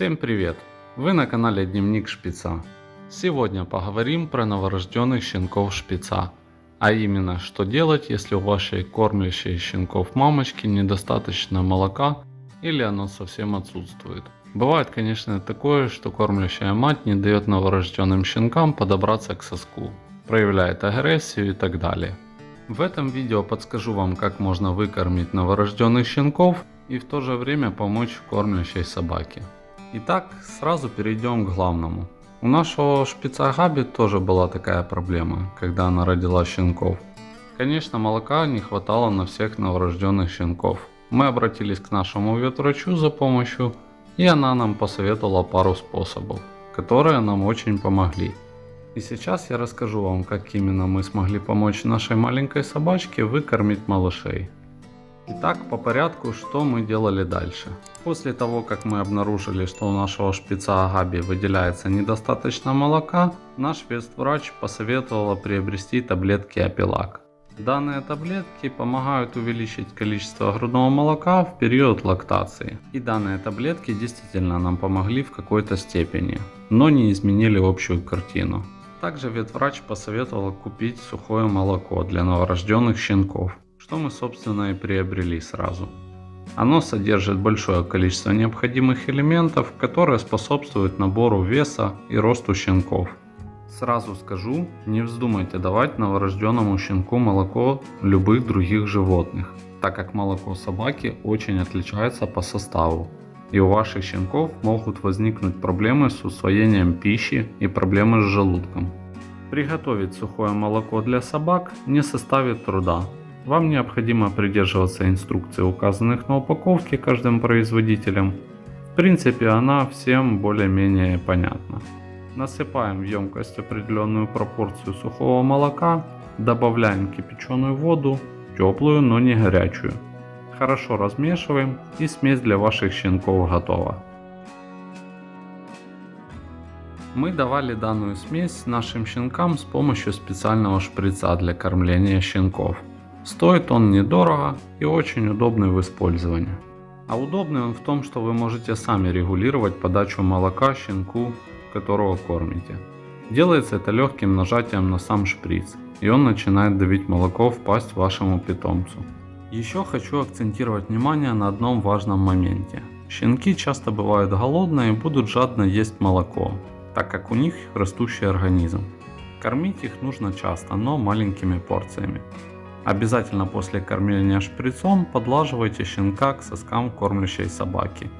Всем привет! Вы на канале Дневник Шпица. Сегодня поговорим про новорожденных щенков шпица. А именно, что делать, если у вашей кормящей щенков мамочки недостаточно молока или оно совсем отсутствует. Бывает, конечно, такое, что кормящая мать не дает новорожденным щенкам подобраться к соску, проявляет агрессию и так далее. В этом видео подскажу вам, как можно выкормить новорожденных щенков и в то же время помочь кормящей собаке. Итак, сразу перейдем к главному. У нашего шпица Габи тоже была такая проблема, когда она родила щенков. Конечно, молока не хватало на всех новорожденных щенков. Мы обратились к нашему ветврачу за помощью, и она нам посоветовала пару способов, которые нам очень помогли. И сейчас я расскажу вам, как именно мы смогли помочь нашей маленькой собачке выкормить малышей. Итак, по порядку, что мы делали дальше. После того, как мы обнаружили, что у нашего шпица Агаби выделяется недостаточно молока, наш ветврач посоветовала приобрести таблетки Апилак. Данные таблетки помогают увеличить количество грудного молока в период лактации. И данные таблетки действительно нам помогли в какой-то степени, но не изменили общую картину. Также ветврач посоветовал купить сухое молоко для новорожденных щенков что мы собственно и приобрели сразу. Оно содержит большое количество необходимых элементов, которые способствуют набору веса и росту щенков. Сразу скажу, не вздумайте давать новорожденному щенку молоко любых других животных, так как молоко собаки очень отличается по составу. И у ваших щенков могут возникнуть проблемы с усвоением пищи и проблемы с желудком. Приготовить сухое молоко для собак не составит труда, вам необходимо придерживаться инструкций, указанных на упаковке каждым производителем. В принципе, она всем более-менее понятна. Насыпаем в емкость определенную пропорцию сухого молока, добавляем кипяченую воду, теплую, но не горячую. Хорошо размешиваем и смесь для ваших щенков готова. Мы давали данную смесь нашим щенкам с помощью специального шприца для кормления щенков. Стоит он недорого и очень удобный в использовании. А удобный он в том, что вы можете сами регулировать подачу молока щенку, которого кормите. Делается это легким нажатием на сам шприц, и он начинает давить молоко в пасть вашему питомцу. Еще хочу акцентировать внимание на одном важном моменте. Щенки часто бывают голодные и будут жадно есть молоко, так как у них растущий организм. Кормить их нужно часто, но маленькими порциями. Обязательно после кормления шприцом подлаживайте щенка к соскам кормящей собаки.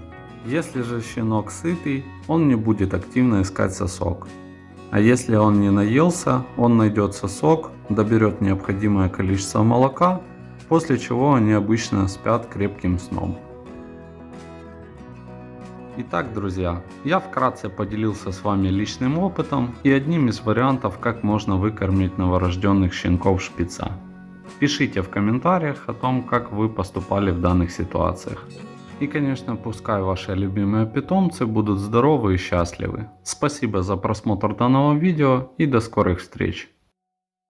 Если же щенок сытый, он не будет активно искать сосок. А если он не наелся, он найдет сосок, доберет необходимое количество молока, после чего они обычно спят крепким сном. Итак, друзья, я вкратце поделился с вами личным опытом и одним из вариантов, как можно выкормить новорожденных щенков шпица. Пишите в комментариях о том, как вы поступали в данных ситуациях. И, конечно, пускай ваши любимые питомцы будут здоровы и счастливы. Спасибо за просмотр данного видео и до скорых встреч.